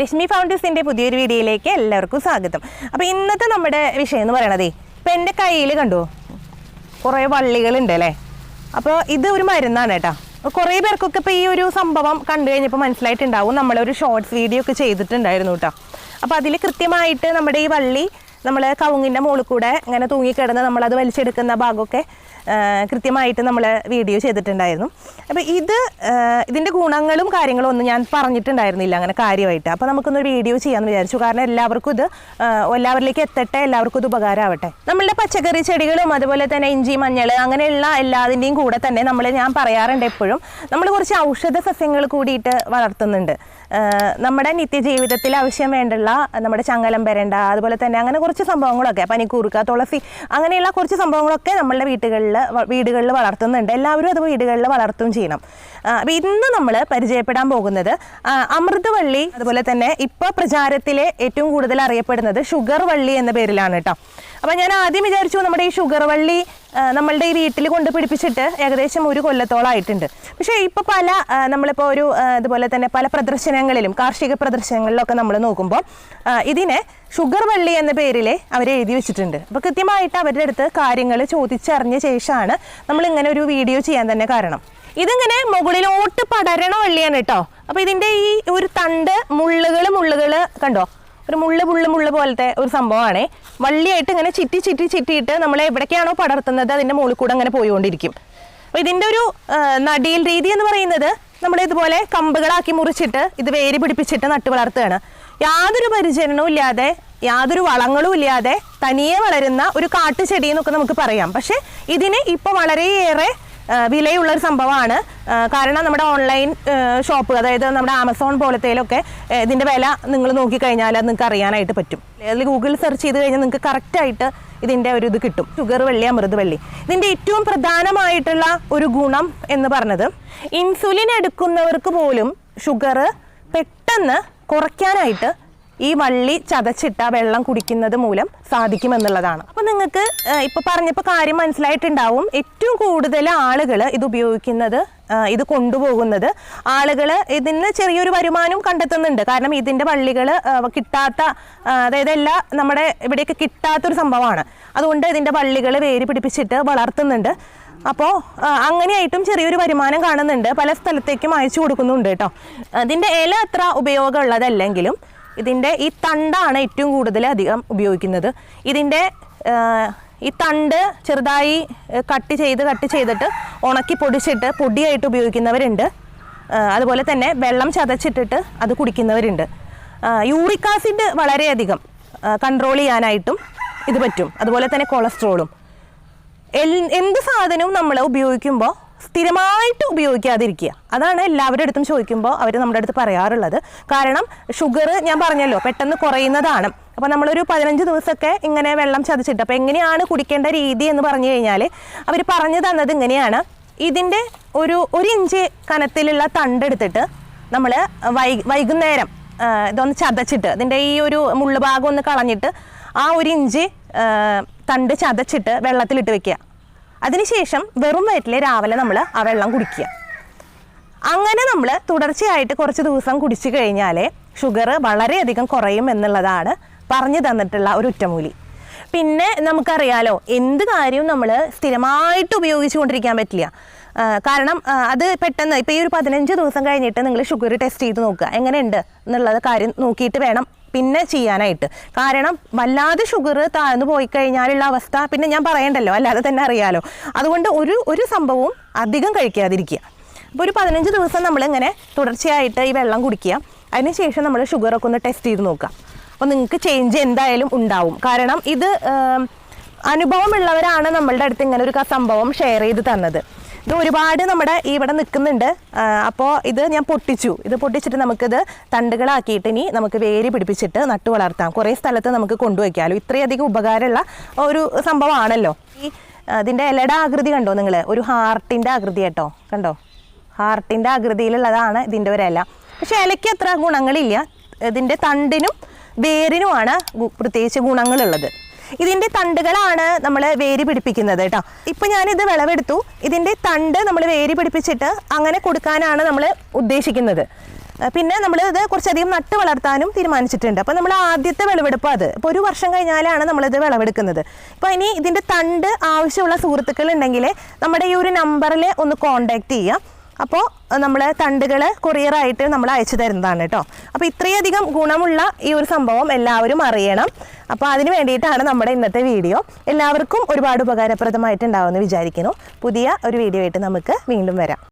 രശ്മി ഫൗണ്ടേഴ്സിന്റെ പുതിയൊരു വീഡിയോയിലേക്ക് എല്ലാവർക്കും സ്വാഗതം. അപ്പോൾ ഇന്നത്തെ നമ്മുടെ വിഷയം എന്ന് പറയണതേ ഇപ്പം എന്റെ കയ്യിൽ കണ്ടു? കുറേ വള്ളികളുണ്ട് അല്ലേ? അപ്പോൾ ഇത് ഒരു മരുന്നാണ് കേട്ടോ. കുറേ പേർക്കൊക്കെ ഇപ്പോൾ ഈ ഒരു സംഭവം കണ്ടു കഴിഞ്ഞപ്പോൾ മനസ്സിലായിട്ടുണ്ടാവും. നമ്മളൊരു ഷോർട്സ് വീഡിയോ ഒക്കെ ചെയ്തിട്ടുണ്ടായിരുന്നു കേട്ടോ. അപ്പോൾ അതിൽ കൃത്യമായിട്ട് നമ്മുടെ ഈ വള്ളി നമ്മൾ കവുങ്ങിന്റെ മുകളിൽ കൂടെ ഇങ്ങനെ തൂങ്ങിക്കിടന്ന് നമ്മളത് വലിച്ചെടുക്കുന്ന ഭാഗമൊക്കെ കൃത്യമായിട്ട് നമ്മൾ വീഡിയോ ചെയ്തിട്ടുണ്ടായിരുന്നു. അപ്പോൾ ഇത് ഇതിന്റെ ഗുണങ്ങളും കാര്യങ്ങളും ഒന്നും ഞാൻ പറഞ്ഞിട്ടുണ്ടായിരുന്നില്ല അങ്ങനെ കാര്യമായിട്ട്. അപ്പോൾ നമുക്കൊന്ന് വീഡിയോ ചെയ്യാമെന്ന് വിചാരിച്ചു. കാരണം എല്ലാവർക്കും ഇത് എല്ലാവരിലേക്ക് എത്തട്ടെ എല്ലാവർക്കും ഇത് ഉപകാരമാവട്ടെ. നമ്മളുടെ പച്ചക്കറി ചെടികളും അതുപോലെ തന്നെ ഇഞ്ചി മഞ്ഞൾ അങ്ങനെയുള്ള എല്ലാതിന്റെയും കൂടെ തന്നെ നമ്മൾ ഞാൻ പറയാറുണ്ട് എപ്പോഴും. നമ്മൾ കുറച്ച് ഔഷധ സസ്യങ്ങൾ കൂടിയിട്ട് വളർത്തുന്നുണ്ട്. നമ്മുടെ നിത്യജീവിതത്തിൽ ആവശ്യം വേണ്ടുള്ള നമ്മുടെ ചങ്ങലം വരേണ്ട അതുപോലെ തന്നെ അങ്ങനെ കുറച്ച് സംഭവങ്ങളൊക്കെ പനിക്കൂർക്ക തുളസി അങ്ങനെയുള്ള കുറച്ച് സംഭവങ്ങളൊക്കെ നമ്മളുടെ വീടുകളിൽ വീടുകളിൽ വളർത്തുന്നുണ്ട്. എല്ലാവരും അത് വീടുകളിൽ വളർത്തും ചെയ്യണം. അപ്പോൾ ഇന്ന് നമ്മൾ പരിചയപ്പെടാൻ പോകുന്നത് അമൃതവള്ളി അതുപോലെ തന്നെ ഇപ്പോൾ പ്രചാരത്തിലെ ഏറ്റവും കൂടുതൽ അറിയപ്പെടുന്നത് ഷുഗർ വള്ളി എന്ന പേരിലാണ് കേട്ടോ. അപ്പോൾ ഞാൻ ആദ്യം വിചാരിച്ചു നമ്മുടെ ഈ ഷുഗർ വള്ളി നമ്മളുടെ ഈ വീട്ടിൽ കൊണ്ട് പിടിപ്പിച്ചിട്ട് ഏകദേശം ഒരു കൊല്ലത്തോളമായിട്ടുണ്ട് പക്ഷേ ഇപ്പോൾ പല നമ്മളിപ്പോൾ ഒരു ഇതുപോലെ തന്നെ പല പ്രദർശനങ്ങളിലും കാർഷിക പ്രദർശനങ്ങളിലൊക്കെ നമ്മൾ നോക്കുമ്പോൾ ഇതിനെ ഷുഗർ വള്ളി എന്ന പേരിൽ അവർ എഴുതി വെച്ചിട്ടുണ്ട്. അപ്പോൾ കൃത്യമായിട്ട് അവരുടെ അടുത്ത് കാര്യങ്ങൾ ചോദിച്ചറിഞ്ഞ ശേഷമാണ് നമ്മൾ ഇങ്ങനെ ഒരു വീഡിയോ ചെയ്യാൻ തന്നെ കാരണം. ഇതിങ്ങനെ മുകളിലോട്ട് പടരണ വള്ളിയാണ് കേട്ടോ. അപ്പോൾ ഇതിന്റെ ഈ ഒരു തണ്ട് മുള്ളുകൾ മുള്ളുകൾ കണ്ടോ? ഒരു മുള്ള മുള്ള മുള്ള പോലത്തെ ഒരു സംഭവമാണ്. വള്ളിയായിട്ട് ഇങ്ങനെ ചിറ്റി ചിറ്റി ചിറ്റിയിട്ട് നമ്മൾ എവിടേക്കാണോ പടർത്തുന്നത് അതിന്റെ മുകളിൽ കൂടെ അങ്ങനെ പോയിക്കൊണ്ടിരിക്കും. അപ്പോൾ ഇതിന്റെ ഒരു നടീൽ രീതി എന്ന് പറയുന്നത് നമ്മൾ ഇതുപോലെ കമ്പുകളാക്കി മുറിച്ചിട്ട് ഇത് വേര് പിടിപ്പിച്ചിട്ട് നട്ട് വളർത്തുകയാണ്. യാതൊരു പരിചരണവും ഇല്ലാതെ യാതൊരു വളങ്ങളും ഇല്ലാതെ തനിയെ വളരുന്ന ഒരു കാട്ടുചെടി എന്നൊക്കെ നമുക്ക് പറയാം. പക്ഷേ ഇതിന് ഇപ്പോൾ വളരെയേറെ വിലയുള്ള ഒരു സംഭവമാണ്. കാരണം നമ്മുടെ ഓൺലൈൻ ഷോപ്പ് അതായത് നമ്മുടെ ആമസോൺ പോലത്തേലൊക്കെ ഇതിന്റെ വില നിങ്ങൾ നോക്കിക്കഴിഞ്ഞാൽ അത് നിങ്ങൾക്ക് അറിയാനായിട്ട് പറ്റും. അതിൽ ഗൂഗിൾ സെർച്ച് ചെയ്ത് കഴിഞ്ഞാൽ നിങ്ങൾക്ക് കറക്റ്റായിട്ട് ഇതിന്റെ ഒരു ഇത് കിട്ടും. ഷുഗർ വെള്ളി അമൃത് വെള്ളി. ഇതിന്റെ ഏറ്റവും പ്രധാനമായിട്ടുള്ള ഒരു ഗുണം എന്ന് പറഞ്ഞത് ഇൻസുലിൻ എടുക്കുന്നവർക്ക് പോലും ഷുഗർ പെട്ടെന്ന് കുറയ്ക്കാനായിട്ട് ഈ വള്ളി ചതച്ചിട്ട വെള്ളം കുടിക്കുന്നത് മൂലം സാധിക്കുമെന്നുള്ളതാണ്. അപ്പോൾ നിങ്ങൾക്ക് ഇപ്പോൾ പറഞ്ഞപ്പോൾ കാര്യം മനസ്സിലായിട്ടുണ്ടാവും. ഏറ്റവും കൂടുതൽ ആളുകൾ ഇത് ഉപയോഗിക്കുന്നത് ഇത് കൊണ്ടുപോകുന്നത്. ആളുകൾ ഇതിന് ചെറിയൊരു വരുമാനവും കണ്ടെത്തുന്നുണ്ട്. കാരണം ഇതിന്റെ വള്ളികൾ കിട്ടാത്ത അതായത് എല്ലാ നമ്മുടെ ഇവിടെയൊക്കെ കിട്ടാത്തൊരു സംഭവമാണ്. അതുകൊണ്ട് ഇതിന്റെ വള്ളികൾ വേര് പിടിപ്പിച്ചിട്ട് വളർത്തുന്നുണ്ട്. അപ്പോൾ അങ്ങനെയായിട്ടും ചെറിയൊരു വരുമാനം കാണുന്നുണ്ട്. പല സ്ഥലത്തേക്കും അയച്ചു കൊടുക്കുന്നുണ്ട് കേട്ടോ. അതിന്റെ ഇല അത്ര ഉപയോഗമുള്ളതല്ലെങ്കിലും ഇതിന്റെ ഈ തണ്ടാണ് ഏറ്റവും കൂടുതൽ അധികം ഉപയോഗിക്കുന്നത്. ഇതിന്റെ ഈ തണ്ട് ചെറുതായി കട്ട് ചെയ്ത് കട്ട് ചെയ്തിട്ട് ഉണക്കി പൊടിച്ചിട്ട് പൊടിയായിട്ട് ഉപയോഗിക്കുന്നവരുണ്ട്. അതുപോലെ തന്നെ വെള്ളം ചതച്ചിട്ടിട്ട് അത് കുടിക്കുന്നവരുണ്ട്. യൂറിക് ആസിഡ് വളരെയധികം കൺട്രോൾ ചെയ്യാനായിട്ടും ഇത് പറ്റും. അതുപോലെ തന്നെ കൊളസ്ട്രോളും. എന്ത് സാധനവും നമ്മൾ ഉപയോഗിക്കുമ്പോൾ സ്ഥിരമായിട്ട് ഉപയോഗിക്കാതിരിക്കുക. അതാണ് എല്ലാവരുടെ അടുത്തും ചോദിക്കുമ്പോൾ അവർ നമ്മുടെ അടുത്ത് പറയാറുള്ളത്. കാരണം ഷുഗർ ഞാൻ പറഞ്ഞല്ലോ പെട്ടെന്ന് കുറയുന്നതാണ്. അപ്പോൾ നമ്മളൊരു പതിനഞ്ച് ദിവസമൊക്കെ ഇങ്ങനെ വെള്ളം ചതച്ചിട്ട് അപ്പോൾ എങ്ങനെയാണ് കുടിക്കേണ്ട രീതി എന്ന് പറഞ്ഞു കഴിഞ്ഞാൽ അവർ പറഞ്ഞു തന്നത് ഇങ്ങനെയാണ്. ഇതിന്റെ ഒരു ഒരു ഇഞ്ച് കനത്തിലുള്ള തണ്ടെടുത്തിട്ട് നമ്മൾ വൈ വൈകുന്നേരം ഇതൊന്ന് ചതച്ചിട്ട് അതിന്റെ ഈ ഒരു മുള്ള് ഭാഗം ഒന്ന് കളഞ്ഞിട്ട് ആ ഒരു ഇഞ്ച് തണ്ട് ചതച്ചിട്ട് വെള്ളത്തിലിട്ട് വെക്കുക. അതിനുശേഷം വെറും വയറ്റിൽ രാവിലെ നമ്മൾ ആ വെള്ളം കുടിക്കുക. അങ്ങനെ നമ്മൾ തുടർച്ചയായിട്ട് കുറച്ച് ദിവസം കുടിച്ചു കഴിഞ്ഞാൽ ഷുഗർ വളരെയധികം കുറയും എന്നുള്ളതാണ് പറഞ്ഞു തന്നിട്ടുള്ള ഒരു ഉറ്റമൂലി പിന്നെ നമുക്കറിയാലോ എന്ത് കാര്യവും നമ്മൾ സ്ഥിരമായിട്ട് ഉപയോഗിച്ചു കൊണ്ടിരിക്കാൻ പറ്റില്ല. കാരണം അത് പെട്ടെന്ന് ഇപ്പോൾ ഈ ഒരു പതിനഞ്ച് ദിവസം കഴിഞ്ഞിട്ട് നിങ്ങൾ ഷുഗർ ടെസ്റ്റ് ചെയ്ത് നോക്കുക. എങ്ങനെയുണ്ട് എന്നുള്ളത് കാര്യം നോക്കിയിട്ട് വേണം പിന്നെ ചെയ്യാനായിട്ട്. കാരണം വല്ലാതെ ഷുഗർ താഴ്ന്നു പോയി കഴിഞ്ഞാലുള്ള അവസ്ഥ പിന്നെ ഞാൻ പറയണ്ടല്ലോ അല്ലാതെ തന്നെ അറിയാലോ. അതുകൊണ്ട് ഒരു ഒരു സംഭവവും അധികം കഴിക്കാതിരിക്കുക. അപ്പോൾ ഒരു പതിനഞ്ച് ദിവസം നമ്മളിങ്ങനെ തുടർച്ചയായിട്ട് ഈ വെള്ളം കുടിക്കുക. അതിനുശേഷം നമ്മൾ ഷുഗറൊക്കെ ഒന്ന് ടെസ്റ്റ് ചെയ്ത് നോക്കുക. അപ്പോൾ നിങ്ങൾക്ക് ചേഞ്ച് എന്തായാലും ഉണ്ടാവും. കാരണം ഇത് അനുഭവമുള്ളവരാണ് നമ്മളുടെ അടുത്ത് ഇങ്ങനെ ഒരു സംഭവം ഷെയർ ചെയ്ത് തന്നത്. ഇത് ഒരുപാട് നമ്മുടെ ഇവിടെ നിൽക്കുന്നുണ്ട്. അപ്പോൾ ഇത് ഞാൻ പൊട്ടിച്ചു. ഇത് പൊട്ടിച്ചിട്ട് നമുക്കിത് തണ്ടുകളാക്കിയിട്ട് ഇനി നമുക്ക് വേര് പിടിപ്പിച്ചിട്ട് നട്ടു വളർത്താം. കുറേ സ്ഥലത്ത് നമുക്ക് കൊണ്ടുവയ്ക്കാമല്ലോ ഇത്രയധികം ഉപകാരമുള്ള ഒരു സംഭവമാണല്ലോ. ഈ അതിന്റെ ഇലയുടെ ആകൃതി കണ്ടോ നിങ്ങൾ ഒരു ഹാർട്ടിന്റെ ആകൃതി കേട്ടോ. കണ്ടോ? ഹാർട്ടിന്റെ ആകൃതിയിലുള്ളതാണ് ഇതിന്റെ ഒരു ഇല. പക്ഷേ ഇലയ്ക്ക് അത്ര ഗുണങ്ങളില്ല. ഇതിന്റെ തണ്ടിനും വേരിനുമാണ് പ്രത്യേകിച്ച് ഗുണങ്ങളുള്ളത്. ഇതിന്റെ തണ്ടുകളാണ് നമ്മൾ വേര് പിടിപ്പിക്കുന്നത് കേട്ടോ. ഇപ്പം ഞാനിത് വിളവെടുത്തു. ഇതിന്റെ തണ്ട് നമ്മൾ വേര് പിടിപ്പിച്ചിട്ട് അങ്ങനെ കൊടുക്കാനാണ് നമ്മൾ ഉദ്ദേശിക്കുന്നത്. പിന്നെ നമ്മൾ ഇത് കുറച്ചധികം നട്ട് വളർത്താനും തീരുമാനിച്ചിട്ടുണ്ട്. അപ്പോൾ നമ്മൾ ആദ്യത്തെ വിളവെടുപ്പ് അത്. ഇപ്പോൾ ഒരു വർഷം കഴിഞ്ഞാലാണ് നമ്മളിത് വിളവെടുക്കുന്നത്. അപ്പോൾ ഇനി ഇതിന്റെ തണ്ട് ആവശ്യമുള്ള സുഹൃത്തുക്കൾ ഉണ്ടെങ്കിൽ നമ്മുടെ ഈ ഒരു നമ്പറിൽ ഒന്ന് കോൺടാക്റ്റ് ചെയ്യാം. അപ്പോൾ നമ്മൾ തണ്ടുകൾ കൊറിയറായിട്ട് നമ്മൾ അയച്ചു തരുന്നതാണ് കേട്ടോ. അപ്പോൾ ഇത്രയധികം ഗുണമുള്ള ഈ ഒരു സംഭവം എല്ലാവരും അറിയണം. അപ്പോൾ അതിന് വേണ്ടിയിട്ടാണ് നമ്മുടെ ഇന്നത്തെ വീഡിയോ. എല്ലാവർക്കും ഒരുപാട് ഉപകാരപ്രദമായിട്ടുണ്ടാവുമെന്ന് വിചാരിക്കുന്നു. പുതിയ ഒരു വീഡിയോ ആയിട്ട് നമുക്ക് വീണ്ടും വരാം.